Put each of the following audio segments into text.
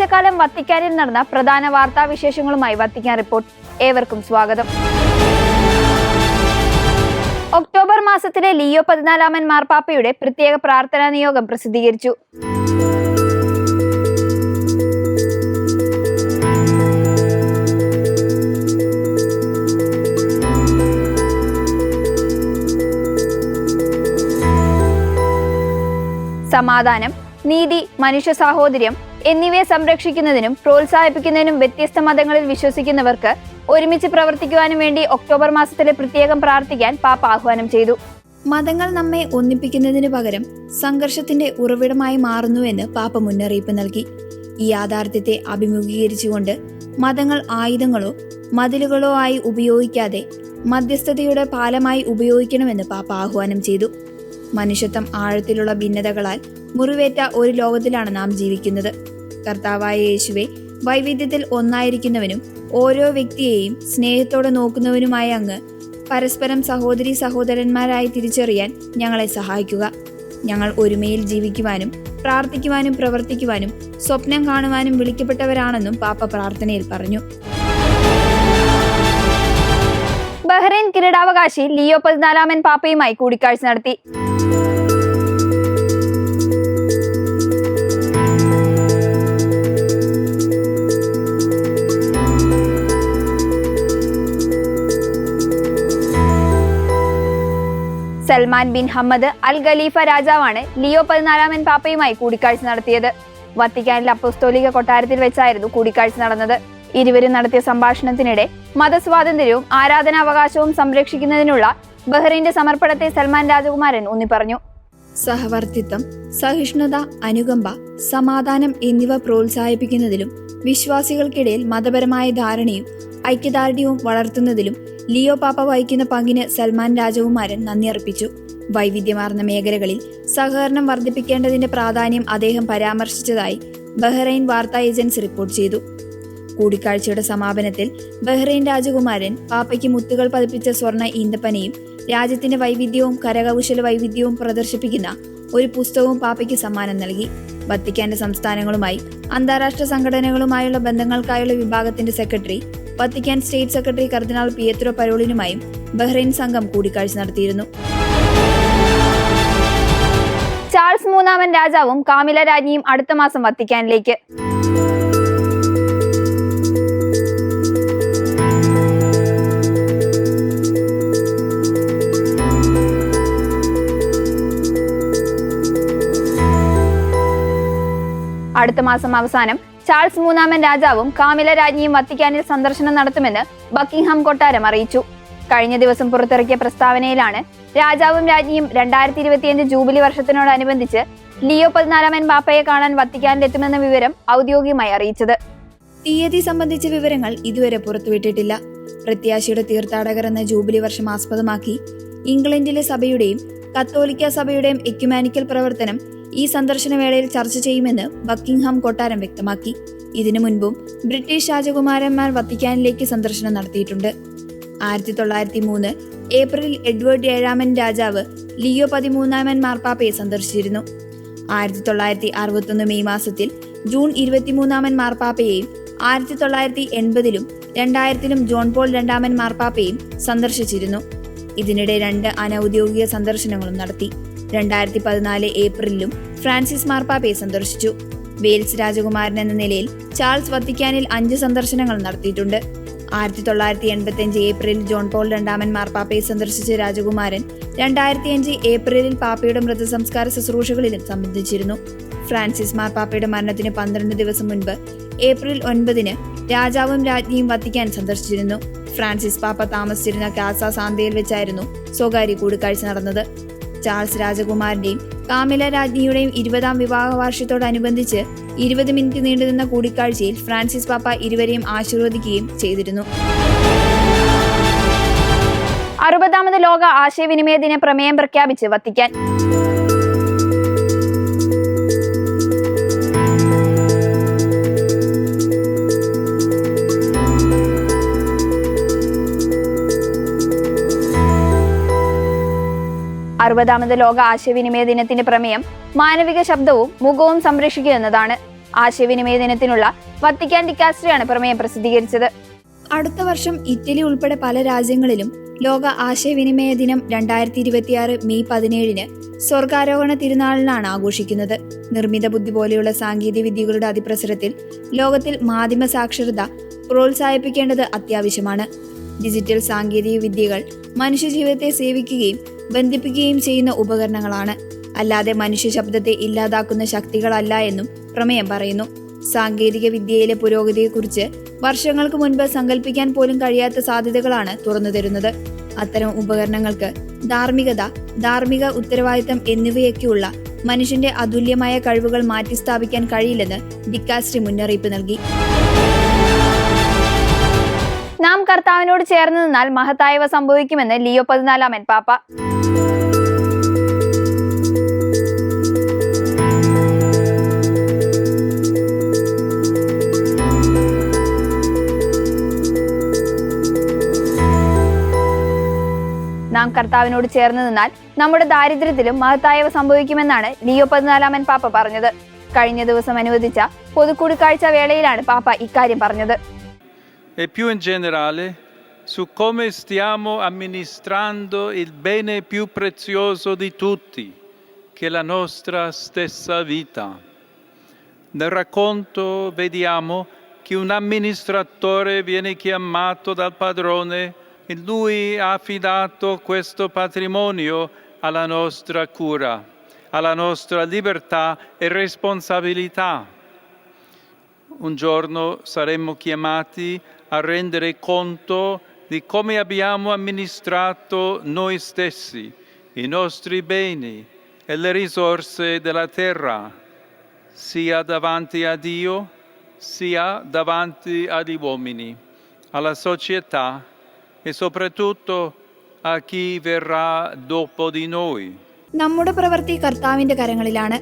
ഒരാഴ്ചക്കാലം വത്തിക്കാനിൽ നടന്ന പ്രധാന വാർത്താ വിശേഷങ്ങളുമായി വത്തിക്കാൻ റിപ്പോർട്ട്. ഏവർക്കും സ്വാഗതം. ഒക്ടോബർ മാസത്തിലെ ലിയോ പതിനാലാമൻ മാർപ്പാപ്പയുടെ പ്രത്യേക പ്രാർത്ഥനാ നിയോഗം പ്രസിദ്ധീകരിച്ചു. സമാധാനം നീതി മനുഷ്യ സാഹോദര്യം എന്നിവയെ സംരക്ഷിക്കുന്നതിനും പ്രോത്സാഹിപ്പിക്കുന്നതിനും വ്യത്യസ്ത മതങ്ങളിൽ വിശ്വസിക്കുന്നവർക്ക് ഒരുമിച്ച് പ്രവർത്തിക്കുവാനും വേണ്ടി ഒക്ടോബർ മാസത്തിലെ പ്രത്യേകം പ്രാർത്ഥിക്കാൻ പാപ്പ ആഹ്വാനം ചെയ്തു. മതങ്ങൾ നമ്മെ ഒന്നിപ്പിക്കുന്നതിന് പകരം സംഘർഷത്തിന്റെ ഉറവിടമായി മാറുന്നുവെന്ന് പാപ്പ മുന്നറിയിപ്പ് നൽകി. ഈ യാഥാർത്ഥ്യത്തെ അഭിമുഖീകരിച്ചുകൊണ്ട് മതങ്ങൾ ആയുധങ്ങളോ മതിലുകളോ ആയി ഉപയോഗിക്കാതെ മധ്യസ്ഥതയുടെ പാലമായി ഉപയോഗിക്കണമെന്ന് പാപ്പ ആഹ്വാനം ചെയ്തു. മനുഷ്യത്വം ആഴത്തിലുള്ള ഭിന്നതകളാൽ മുറിവേറ്റ ഒരു ലോകത്തിലാണ് നാം ജീവിക്കുന്നത്. കർത്താവായ യേശുവെ വൈവിധ്യത്തിൽ ഒന്നായിരിക്കുന്നവനും ഓരോ വ്യക്തിയെയും സ്നേഹത്തോടെ നോക്കുന്നവനുമായ അങ്ങ് പരസ്പരം സഹോദരി സഹോദരന്മാരായി തിരിച്ചറിയാൻ ഞങ്ങളെ സഹായിക്കുക. ഞങ്ങൾ ഒരുമയിൽ ജീവിക്കുവാനും പ്രാർത്ഥിക്കുവാനും പ്രവർത്തിക്കുവാനും സ്വപ്നം കാണുവാനും വിളിക്കപ്പെട്ടവരാണെന്നും പാപ്പ പ്രാർത്ഥനയിൽ പറഞ്ഞു. ബഹ്റൈൻ കിരീടാവകാശി ലിയോ പതിനാലാമൻ പാപ്പയുമായി കൂടിക്കാഴ്ച നടത്തി. Salman bin Hamad Al Khalifa രാജാവാണ് ലിയോ പതിനാലാമൻ പാപ്പയുമായി കൂടിക്കാഴ്ച നടത്തിയത്. വത്തിക്കാനിൽ അപ്പോസ്തോലിക കൊട്ടാരത്തിൽ വെച്ചായിരുന്നു കൂടിക്കാഴ്ച നടന്നത്. ഇരുവരും നടത്തിയ സംഭാഷണത്തിനിടെ മതസ്വാതന്ത്ര്യവും ആരാധനാവകാശവും സംരക്ഷിക്കുന്നതിനുള്ള ബഹ്റിന്റെ സമർപ്പണത്തെ സൽമാൻ രാജകുമാരൻ ഊന്നി പറഞ്ഞു സഹവർത്തിത്വം സഹിഷ്ണുത അനുകമ്പ സമാധാനം എന്നിവ പ്രോത്സാഹിപ്പിക്കുന്നതിലും വിശ്വാസികൾക്കിടയിൽ മതപരമായ ധാരണയും ഐക്യദാർഢ്യവും വളർത്തുന്നതിലും ലിയോ പാപ്പ വഹിക്കുന്ന പങ്കിന് സൽമാൻ രാജകുമാരൻ നന്ദി അർപ്പിച്ചു. വൈവിധ്യമാർന്ന മേഖലകളിൽ സഹകരണം വർദ്ധിപ്പിക്കേണ്ടതിന്റെ പ്രാധാന്യം അദ്ദേഹം പരാമർശിച്ചതായി ബഹ്റൈൻ വാർത്താ ഏജൻസി റിപ്പോർട്ട് ചെയ്തു. കൂടിക്കാഴ്ചയുടെ സമാപനത്തിൽ ബഹ്റൈൻ രാജകുമാരൻ പാപ്പയ്ക്ക് മുത്തുകൾ പതിപ്പിച്ച സ്വർണ ഈന്തപ്പനയും രാജ്യത്തിന്റെ വൈവിധ്യവും കരകൗശല വൈവിധ്യവും പ്രദർശിപ്പിക്കുന്ന ഒരു പുസ്തകവും പാപ്പയ്ക്ക് സമ്മാനം നൽകി. വത്തിക്കാന്റെ സംസ്ഥാനങ്ങളുമായി അന്താരാഷ്ട്ര സംഘടനകളുമായുള്ള ബന്ധങ്ങൾക്കായുള്ള വിഭാഗത്തിന്റെ സെക്രട്ടറി വത്തിക്കാൻ സ്റ്റേറ്റ് സെക്രട്ടറി കർദിനാൾ പിയത്രോ പരോളിനുമായും ബഹ്റൈൻ സംഘം കൂടിക്കാഴ്ച നടത്തിയിരുന്നു. ചാൾസ് മൂന്നാമൻ രാജാവും കാമില രാജ്ഞിയും അടുത്ത മാസം വത്തിക്കാനിലേക്ക്. അടുത്ത മാസം അവസാനം ചാൾസ് മൂന്നാമൻ രാജാവും കാമില രാജ്ഞിയും വത്തിക്കാനിൽ സന്ദർശനം നടത്തുമെന്ന് ബക്കിംഗ്ഹാം കൊട്ടാരം അറിയിച്ചു. കഴിഞ്ഞ ദിവസം പുറത്തിറക്കിയ പ്രസ്താവനയിലാണ് രാജാവും രാജ്ഞിയും രണ്ടായിരത്തി ഇരുപത്തിയഞ്ച് ജൂബിലി വർഷത്തിനോടനുബന്ധിച്ച് ലിയോ പതിനാലാമൻ ബാപ്പയെ കാണാൻ വത്തിക്കാനിലെത്തുമെന്ന വിവരം ഔദ്യോഗികമായി അറിയിച്ചത്. തീയതി സംബന്ധിച്ച വിവരങ്ങൾ ഇതുവരെ പുറത്തുവിട്ടിട്ടില്ല. പ്രത്യാശയുടെ തീർത്ഥാടകർ എന്ന ജൂബിലി വർഷം ആസ്പദമാക്കി ഇംഗ്ലണ്ടിലെ സഭയുടെയും കത്തോലിക്ക സഭയുടെയും എക്യുമാനിക്കൽ പ്രവർത്തനം ഈ സന്ദർശന വേളയിൽ ചർച്ച ചെയ്യുമെന്ന് ബക്കിംഗ്ഹാം കൊട്ടാരം വ്യക്തമാക്കി. ഇതിനു മുൻപും ബ്രിട്ടീഷ് രാജകുമാരന്മാർ വത്തിക്കാനിലേക്ക് സന്ദർശനം നടത്തിയിട്ടുണ്ട്. ആയിരത്തി തൊള്ളായിരത്തി മൂന്ന് ഏപ്രിൽ എഡ്വേർഡ് ഏഴാമൻ രാജാവ് ലിയോ പതിമൂന്നാമൻ മാർപ്പാപ്പയെ സന്ദർശിച്ചിരുന്നു. ആയിരത്തി തൊള്ളായിരത്തി അറുപത്തൊന്ന് മെയ് മാസത്തിൽ ജൂൺ ഇരുപത്തിമൂന്നാമൻ മാർപ്പാപ്പയെയും ആയിരത്തി തൊള്ളായിരത്തി എൺപതിലും രണ്ടായിരത്തിലും ജോൺ പോൾ രണ്ടാമൻ മാർപ്പാപ്പയും സന്ദർശിച്ചിരുന്നു. ഇതിനിടെ രണ്ട് അനൌദ്യോഗിക സന്ദർശനങ്ങളും നടത്തി. രണ്ടായിരത്തി പതിനാല് ഏപ്രിലിലും ഫ്രാൻസിസ് മാർപ്പാപ്പയെ സന്ദർശിച്ചു. വെയിൽസ് രാജകുമാരൻ എന്ന നിലയിൽ ചാൾസ് വത്തിക്കാനിൽ അഞ്ച് സന്ദർശനങ്ങൾ നടത്തിയിട്ടുണ്ട്. ആയിരത്തി തൊള്ളായിരത്തി എൺപത്തി അഞ്ച് ഏപ്രിലിൽ ജോൺ പോൾ രണ്ടാമൻ മാർപ്പാപ്പയെ സന്ദർശിച്ച രാജകുമാരൻ രണ്ടായിരത്തി അഞ്ച് ഏപ്രിലിൽ പാപ്പയുടെ മൃതസംസ്കാര ശുശ്രൂഷകളിലും സംബന്ധിച്ചിരുന്നു. ഫ്രാൻസിസ് മാർപ്പാപ്പയുടെ മരണത്തിന് പന്ത്രണ്ട് ദിവസം മുൻപ് ഏപ്രിൽ ഒൻപതിന് രാജാവും രാജ്ഞിയും വത്തിക്കാൻ സന്ദർശിച്ചിരുന്നു. ഫ്രാൻസിസ് പാപ്പ താമസിച്ചിരുന്ന കാസ സാന്തയിൽ വെച്ചായിരുന്നു സ്വകാര്യ കൂടിക്കാഴ്ച നടന്നത്. ചാൾസ് രാജകുമാരന്റെയും കാമില രാജ്ഞിയുടെയും ഇരുപതാം വിവാഹ വാർഷികത്തോടനുബന്ധിച്ച് ഇരുപത് മിനിറ്റ് നീണ്ടുനിന്ന കൂടിക്കാഴ്ചയിൽ ഫ്രാൻസിസ് പാപ്പ ഇരുവരെയും ആശീർവദിക്കുകയും ചെയ്തിരുന്നു. അറുപതാമത് ലോക ആശയവിനിമയ ദിന പ്രമേയം പ്രഖ്യാപിച്ച് വത്തിക്കാൻ. അറുപതാമത് ലോക ആശയവിനിമയ ദിനത്തിന്റെ പ്രമേയം മാനവിക ശബ്ദവും മുഖവും സംരക്ഷിക്കുക എന്നതാണ്. ആശയവിനിമയ ദിനത്തിനുള്ള വത്തിക്കാൻ ഡിക്കാസ്ട്രിയാണ് പ്രമേയം പ്രസിദ്ധീകരിച്ചത്. അടുത്ത വർഷം ഇറ്റലി ഉൾപ്പെടെ പല രാജ്യങ്ങളിലും ലോക ആശയവിനിമയ ദിനം രണ്ടായിരത്തി ഇരുപത്തിയാറ് മെയ് പതിനേഴിന് സ്വർഗാരോഹണ തിരുനാളിനാണ് ആഘോഷിക്കുന്നത്. നിർമ്മിത ബുദ്ധി പോലെയുള്ള സാങ്കേതിക വിദ്യകളുടെ അതിപ്രസരത്തിൽ ലോകത്തിൽ മാധ്യമ സാക്ഷരത പ്രോത്സാഹിപ്പിക്കേണ്ടത് അത്യാവശ്യമാണ്. ഡിജിറ്റൽ സാങ്കേതിക വിദ്യകൾ മനുഷ്യജീവിതത്തെ സേവിക്കുകയും ബന്ധിപ്പിക്കുകയും ചെയ്യുന്ന ഉപകരണങ്ങളാണ്. അല്ലാതെ മനുഷ്യ ശബ്ദത്തെ ഇല്ലാതാക്കുന്ന ശക്തികളല്ല എന്നും പ്രമേയം പറയുന്നു. സാങ്കേതിക വിദ്യയിലെ പുരോഗതിയെക്കുറിച്ച് വർഷങ്ങൾക്ക് മുൻപ് സങ്കല്പിക്കാൻ പോലും കഴിയാത്ത സാധ്യതകളാണ് തുറന്നു തരുന്നത്. അത്തരം ഉപകരണങ്ങൾക്ക് ധാർമ്മികത ധാർമ്മിക ഉത്തരവാദിത്തം എന്നിവയൊക്കെയുള്ള മനുഷ്യന്റെ അതുല്യമായ കഴിവുകൾ മാറ്റിസ്ഥാപിക്കാൻ കഴിയില്ലെന്ന് ഡിക്കാസ്ട്രി മുന്നറിയിപ്പ് നൽകി. നാം കർത്താവിനോട് ചേർന്ന് നിന്നാൽ മഹത്തായവ സംഭവിക്കുമെന്ന് ലിയോ പതിനാലാമൻ പാപ്പ. നാം കർത്താവിനോട് ചേർന്ന് നിന്നാൽ നമ്മുടെ ദാരിദ്ര്യത്തിലും മഹത്തായവ സംഭവിക്കുമെന്നാണ് ലിയോ പതിനാലാമൻ പാപ്പ പറഞ്ഞത് കഴിഞ്ഞ ദിവസം അനുവദിച്ച പൊതുക്കൂടിക്കാഴ്ച വേളയിലാണ് പാപ്പ ഇക്കാര്യം പറഞ്ഞത് e più in generale su come stiamo amministrando il bene più prezioso di tutti, che è la nostra stessa vita. Nel racconto vediamo che un amministratore viene chiamato dal padrone e lui ha affidato questo patrimonio alla nostra cura, alla nostra libertà e responsabilità. Un giorno saremmo chiamati a rendere conto di come abbiamo amministrato noi stessi, i nostri beni e le risorse della terra, sia davanti a Dio sia davanti agli uomini, alla società e soprattutto a chi verrà dopo di noi. നമ്മുടെ പ്രവൃത്തി കർത്താവിന്റെ കരങ്ങളിലാണ്.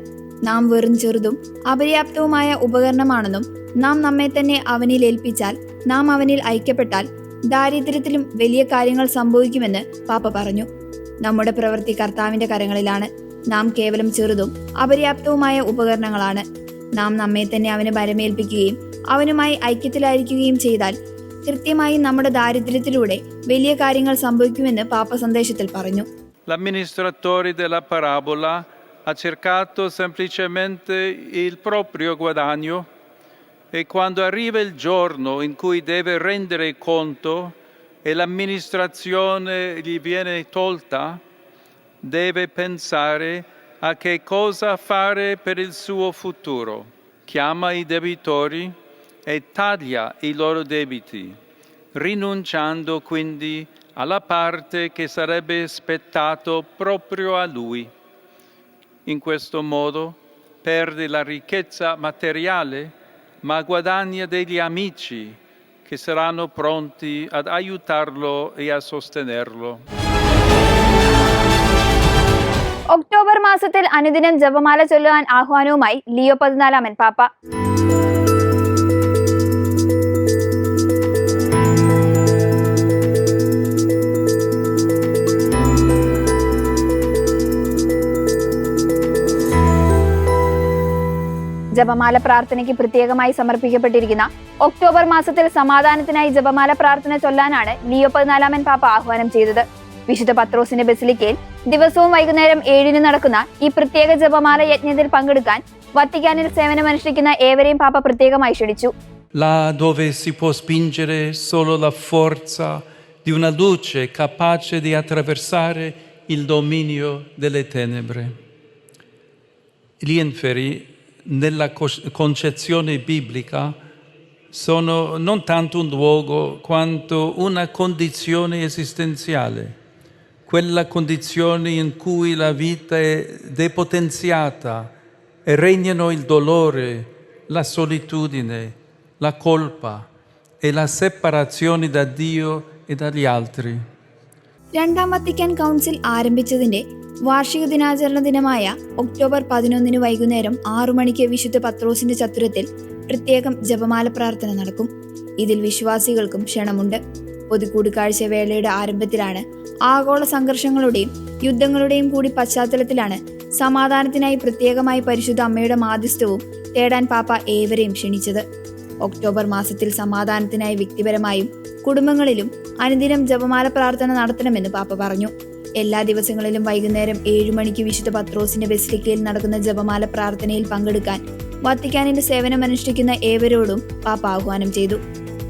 നാം വെറും ചെറുതും അപര്യാപ്തവുമായ ഉപകരണമാണെന്നും നാം നമ്മെ തന്നെ അവനിൽ ഏൽപ്പിച്ചാൽ നാം അവനിൽ ഐക്യപ്പെട്ടാൽ ദാരിദ്ര്യത്തിലും വലിയ കാര്യങ്ങൾ സംഭവിക്കുമെന്ന് പാപ്പ പറഞ്ഞു. നമ്മുടെ പ്രവൃത്തി കർത്താവിന്റെ കരങ്ങളിലാണ്. നാം കേവലം ചെറുതും അപര്യാപ്തവുമായ ഉപകരണങ്ങളാണ്. നാം നമ്മെ തന്നെ അവന് പരമേൽപ്പിക്കുകയും അവനുമായി ഐക്യത്തിലായിരിക്കുകയും ചെയ്താൽ കൃത്യമായി നമ്മുടെ ദാരിദ്ര്യത്തിലൂടെ വലിയ കാര്യങ്ങൾ സംഭവിക്കുമെന്ന് പാപ്പ സന്ദേശത്തിൽ പറഞ്ഞു L'amministratore della parabola ha cercato semplicemente il proprio guadagno e quando arriva il giorno in cui deve rendere conto e l'amministrazione gli viene tolta, deve pensare a che cosa fare per il suo futuro. Chiama i debitori e taglia i loro debiti, rinunciando quindi alla parte che sarebbe spettato proprio a lui. In questo modo perde la ricchezza materiale, ma guadagna degli amici che saranno pronti ad aiutarlo e a sostenerlo. October മാസത്തിൽ അനുദിനം ജപമാല ചൊല്ലുവാൻ ആഹ്വാനവുമായി Leo പതിനാലാമൻ പാപ്പ ജപമാല പ്രാർത്ഥനയ്ക്ക് പ്രത്യേകമായി സമർപ്പിക്കപ്പെട്ടിരിക്കുന്ന October മാസത്തിൽ സമാധാനത്തിനായി ജപമാല പ്രാർത്ഥന ചൊല്ലാനാണ് ലിയോ പതിനാലാമൻ പാപ്പ ആഹ്വാനം ചെയ്തത് വിശുദ്ധ പത്രോസിന്റെ ബസിലിക്കയിൽ ദിവസവും വൈകുന്നേരം ഏഴിന് നടക്കുന്ന ഈ പ്രത്യേക ജപമാല യജ്ഞത്തിൽ പങ്കെടുക്കാൻ വത്തിക്കാനിൽ സേവനമനുഷ്ഠിക്കുന്ന ഏവരെയും പാപ്പ പ്രത്യേകമായി ക്ഷണിച്ചു Là dove si può spingere solo la forza di una luce capace di attraversare il dominio delle tenebre. Gli inferi, nella concezione biblica, sono non tanto un luogo quanto una condizione esistenziale, quella condizione in cui la vita è depotenziata e regnano il dolore, la solitudine, la colpa e la separazione da Dio e dagli altri. രണ്ടാം Vatican council ആരംഭിച്ചതിന്റെ വാർഷിക ദിനാചരണ ദിനമായ October പതിനൊന്നിന് വൈകുന്നേരം ആറു മണിക്ക് വിശുദ്ധ പത്രോസിന്റെ ചത്തുരത്തിൽ പ്രത്യേകം ജപമാല പ്രാർത്ഥന നടക്കും. ഇതിൽ വിശ്വാസികൾക്കും ക്ഷണമുണ്ട്. പൊതുകൂടിക്കാഴ്ച വേളയുടെ ആരംഭത്തിലാണ് ആഗോള സംഘർഷങ്ങളുടെയും യുദ്ധങ്ങളുടെയും കൂടി പശ്ചാത്തലത്തിലാണ് സമാധാനത്തിനായി പ്രത്യേകമായി പരിശുദ്ധ അമ്മയുടെ മാധ്യസ്ഥവും തേടാൻ പാപ്പ ഏവരെയും ക്ഷണിച്ചത്. ഒക്ടോബർ മാസത്തിൽ സമാധാനത്തിനായി വ്യക്തിപരമായും കുടുംബങ്ങളിലും അനുദിനം ജപമാല പ്രാർത്ഥന നടത്തണമെന്ന് പാപ്പ പറഞ്ഞു. എല്ലാ ദിവസങ്ങളിലും വൈകുന്നേരം ഏഴു മണിക്ക് വിശുദ്ധ പത്രോസിന്റെ ബസിലിക്കയിൽ നടക്കുന്ന ജപമാല പ്രാർത്ഥനയിൽ പങ്കെടുക്കാൻ വത്തിക്കാനിന്റെ സേവനമനുഷ്ഠിക്കുന്ന ഏവരോടും പാപ്പ ആഹ്വാനം ചെയ്തു.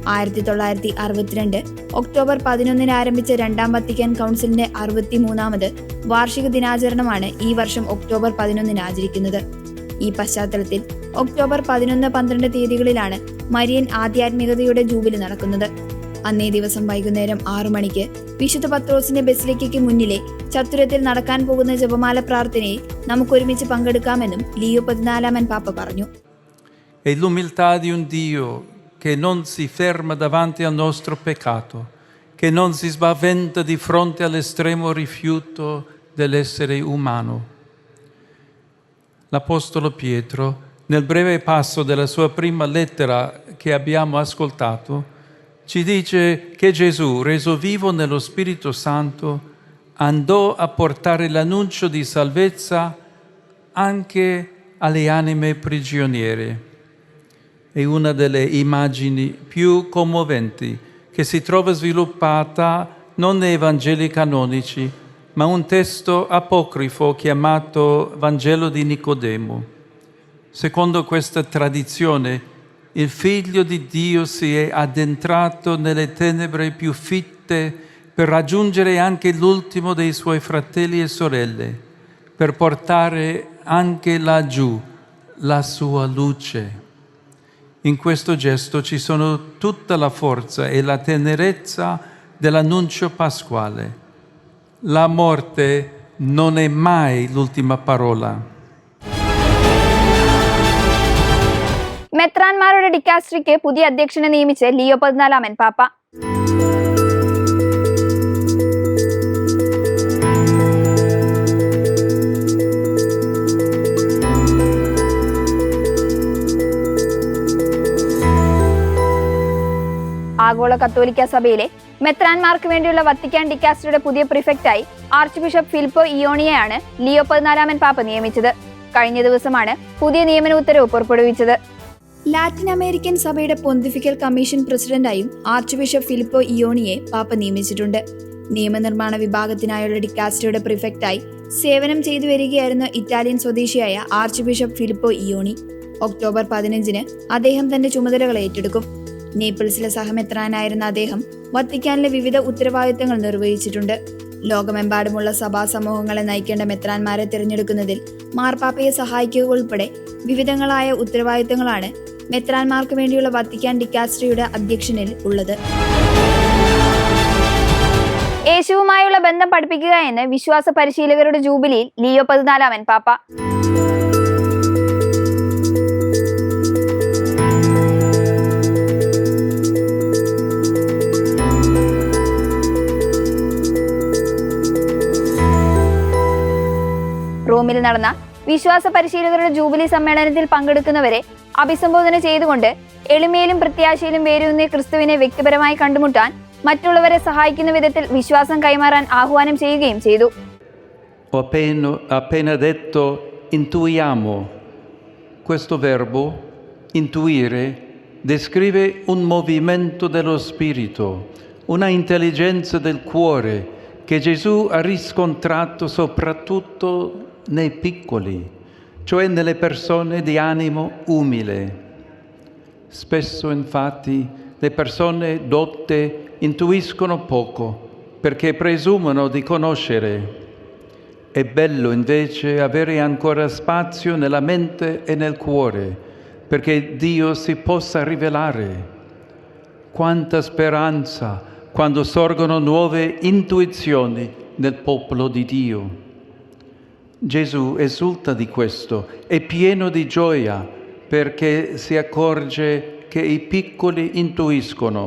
ആയിരത്തി തൊള്ളായിരത്തി അറുപത്തിരണ്ട് ഒക്ടോബർ പതിനൊന്നിന് ആരംഭിച്ച രണ്ടാം വത്തിക്കാൻ കൗൺസിലിന്റെ അറുപത്തിമൂന്നാമത് വാർഷിക ദിനാചരണമാണ് ഈ വർഷം ഒക്ടോബർ പതിനൊന്നിന് ആചരിക്കുന്നത്. ഈ പശ്ചാത്തലത്തിൽ ഒക്ടോബർ പതിനൊന്ന് പന്ത്രണ്ട് തീയതികളിലാണ് മരിയൻ ആധ്യാത്മികതയുടെ ജൂബിലി നടക്കുന്നത് അന്നേ ദിവസം വൈകുന്നേരം ആറു മണിക്ക് വിശുദ്ധ പത്രോസിന്റെ ബസിലിക്കയ്ക്ക് മുന്നിലെ ചത്തുരത്തിൽ നടക്കാൻ പോകുന്ന ജപമാല പ്രാർത്ഥനയിൽ നമുക്കൊരുമിച്ച് പങ്കെടുക്കാമെന്നും ലിയോ പതിനാലാമൻ പാപ്പ പറഞ്ഞു E l'umiltà di un Dio che non si ferma davanti al nostro peccato, che non si spaventa di fronte all'estremo rifiuto dell'essere umano. L'Apostolo Pietro, nel breve passo della sua prima lettera che abbiamo ascoltato, ci dice che Gesù, reso vivo nello Spirito Santo, andò a portare l'annuncio di salvezza anche alle anime prigioniere. È una delle immagini più commoventi che si trova sviluppata non nei Vangeli canonici, ma un testo apocrifo chiamato Vangelo di Nicodemo. Secondo questa tradizione, il Figlio di Dio si è addentrato nelle tenebre più fitte per raggiungere anche l'ultimo dei suoi fratelli e sorelle, per portare anche laggiù la sua luce. In questo gesto ci sono tutta la forza e la tenerezza dell'annuncio pasquale. La morte non è mai l'ultima parola. മെത്രാൻമാരുടെ ഡിക്കാസ്ട്രിക്ക് പുതിയ അധ്യക്ഷനെ നിയമിച്ച് Leo പതിനാലാമൻ പാപ്പ. ആഗോള കത്തോലിക്ക സഭയിലെ മെത്രാൻമാർക്ക് വേണ്ടിയുള്ള Vatican ഡിക്കാസ്റ്ററുടെ പുതിയ പ്രിഫക്റ്റായി ആർച്ച് ബിഷപ്പ് ഫിലിപ്പോ ഇയോണിയെയാണ് ലിയോ പതിനാലാമൻ പാപ്പ നിയമിച്ചത്. കഴിഞ്ഞ ദിവസമാണ് പുതിയ നിയമന ഉത്തരവ് പുറപ്പെടുവിച്ചത്. ലാറ്റിൻ അമേരിക്കൻ സഭയുടെ പൊന്തിഫിക്കൽ കമ്മീഷൻ പ്രസിഡന്റായും ആർച്ച് ബിഷപ്പ് ഫിലിപ്പോ ഇയോണിയെ പാപ്പ നിയമിച്ചിട്ടുണ്ട്. നിയമനിർമ്മാണ വിഭാഗത്തിനായുള്ള ഡിക്കാസ്റ്റോയുടെ പ്രിഫക്റ്റായി സേവനം ചെയ്തു വരികയായിരുന്ന ഇറ്റാലിയൻ സ്വദേശിയായ archbishop Filippo Iannone. October പതിനഞ്ചിന് അദ്ദേഹം തന്റെ ചുമതലകൾ ഏറ്റെടുക്കും. നേപ്പിൾസിലെ സഹമെത്രാനായിരുന്ന അദ്ദേഹം വത്തിക്കാനിലെ വിവിധ ഉത്തരവാദിത്തങ്ങൾ നിർവഹിച്ചിട്ടുണ്ട്. ലോകമെമ്പാടുമുള്ള സഭാ സമൂഹങ്ങളെ നയിക്കേണ്ട മെത്രാന്മാരെ തിരഞ്ഞെടുക്കുന്നതിൽ മാർപ്പാപ്പയെ സഹായിക്കുക ഉൾപ്പെടെ വിവിധങ്ങളായ ഉത്തരവാദിത്തങ്ങളാണ് മെത്രാന്മാർക്ക് വേണ്ടിയുള്ള വത്തിക്കാൻ ഡിക്കാസ്ട്രിയുടെ അധ്യക്ഷനിൽ ഉള്ളത്. യേശുവുമായുള്ള ബന്ധം പഠിപ്പിക്കുക എന്ന് വിശ്വാസ പരിശീലകരുടെ ജൂബിലിയിൽ ലിയോ പതിനാലാമൻ പാപ്പ. റോമിൽ നടന്ന വിശ്വാസ പരിശീലകരുടെ ജൂബിലി സമ്മേളനത്തിൽ പങ്കെടുക്കുന്നവരെ അഭിസംബോധന ചെയ്തുകൊണ്ട് എളിമയിലും പ്രത്യാശയിലും വേരൂന്നിയ ക്രിസ്തുവിനെ വ്യക്തിപരമായി കണ്ടുമുട്ടാൻ മറ്റുള്ളവരെ സഹായിക്കുന്ന വിധത്തിൽ വിശ്വാസം കൈമാറാൻ ആഹ്വാനം ചെയ്യുകയും ചെയ്തു. Questo verbo, intuire, descrive un movimento dello spirito, una intelligenza del cuore che Gesù ha riscontrato soprattutto nei piccoli, cioè nelle persone di animo umile. Spesso infatti le persone dotte intuiscono poco perché presumono di conoscere. È bello invece avere ancora spazio nella mente e nel cuore perché Dio si possa rivelare. Quanta speranza quando sorgono nuove intuizioni nel popolo di Dio. Gesù esulta di questo, è pieno di gioia perché si accorge che i piccoli intuiscono.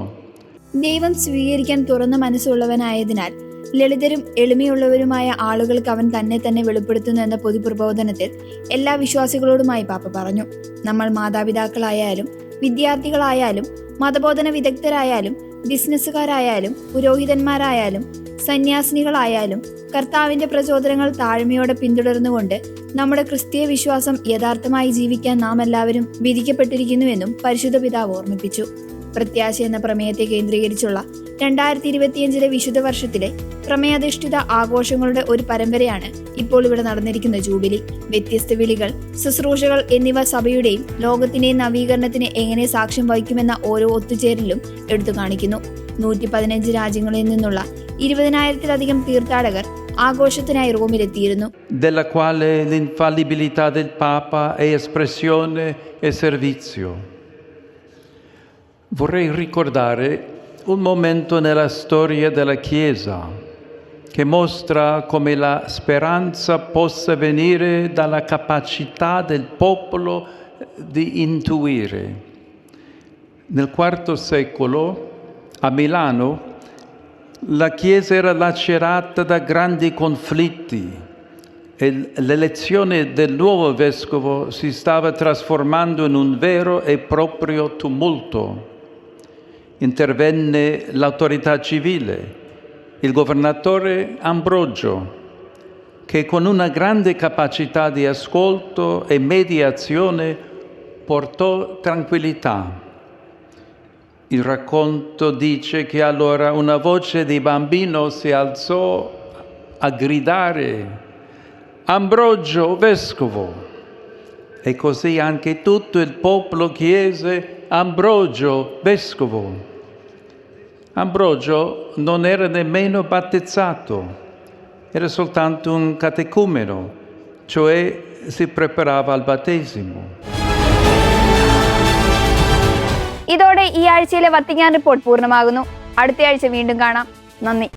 ദൈവം സ്വീകരിക്കാൻ തുറന്ന മനസ്സുള്ളവനായതിനാൽ ലളിതരും എളിമയുള്ളവരുമായ ആളുകൾക്ക് അവൻ തന്നെ തന്നെ വെളിപ്പെടുത്തുന്നു എന്ന പൊതുപ്രബോധനത്തിൽ എല്ലാ വിശ്വാസികളോടുമായി പാപ്പ പറഞ്ഞു നമ്മൾ മാതാപിതാക്കളായാലും വിദ്യാർത്ഥികളായാലും മതബോധന വിദഗ്ധരായാലും ബിസിനസ്സുകാരായാലും പുരോഹിതന്മാരായാലും സന്യാസിനികളായാലും കർത്താവിന്റെ പ്രചോദനങ്ങൾ താഴ്മയോടെ പിന്തുടർന്നുകൊണ്ട് നമ്മുടെ ക്രിസ്തീയ വിശ്വാസം യഥാർത്ഥമായി ജീവിക്കാൻ നാം എല്ലാവരും വിധിക്കപ്പെട്ടിരിക്കുന്നുവെന്നും പരിശുദ്ധ പിതാവ് ഓർമ്മിപ്പിച്ചു. പ്രത്യാശ എന്ന പ്രമേയത്തെ കേന്ദ്രീകരിച്ചുള്ള രണ്ടായിരത്തി ഇരുപത്തിയഞ്ചിലെ വിശുദ്ധ വർഷത്തിലെ പ്രമേയാധിഷ്ഠിത ആഘോഷങ്ങളുടെ ഒരു പരമ്പരയാണ് ഇപ്പോൾ ഇവിടെ നടന്നിരിക്കുന്ന ജൂബിലി. വ്യത്യസ്ത വിളികൾ ശുശ്രൂഷകൾ എന്നിവ സഭയുടെയും ലോകത്തിന്റെയും നവീകരണത്തിന് എങ്ങനെ സാക്ഷ്യം വഹിക്കുമെന്ന ഓരോ ഒത്തുചേരലും എടുത്തു കാണിക്കുന്നു. നൂറ്റി പതിനഞ്ച് രാജ്യങ്ങളിൽ നിന്നുള്ള ഇരുപതിനായിരത്തിലധികം തീർത്ഥാടകർ ആഘോഷത്തിനായി റോമിലെത്തിയിരുന്നു. Della quale l'infallibilità del Papa espressione e servizio. Vorrei ricordare un momento nella storia della Chiesa che mostra come la speranza possa venire dalla capacità del popolo di intuire. Nel IV secolo a Milano la Chiesa era lacerata da grandi conflitti e l'elezione del nuovo vescovo si stava trasformando in un vero e proprio tumulto. Intervenne l'autorità civile, il governatore Ambrogio, che con una grande capacità di ascolto e mediazione portò tranquillità. Il racconto dice che allora una voce di bambino si alzò a gridare Ambrogio vescovo e così anche tutto il popolo chiese Ambrogio vescovo. Ambrogio non era nemmeno battezzato, era soltanto un catecumeno, cioè si preparava al battesimo. ഇതോടെ ഈ ആഴ്ചയിലെ Vatican report പൂർണ്ണമാകുന്നു അടുത്ത ആഴ്ച വീണ്ടും കാണാം നന്ദി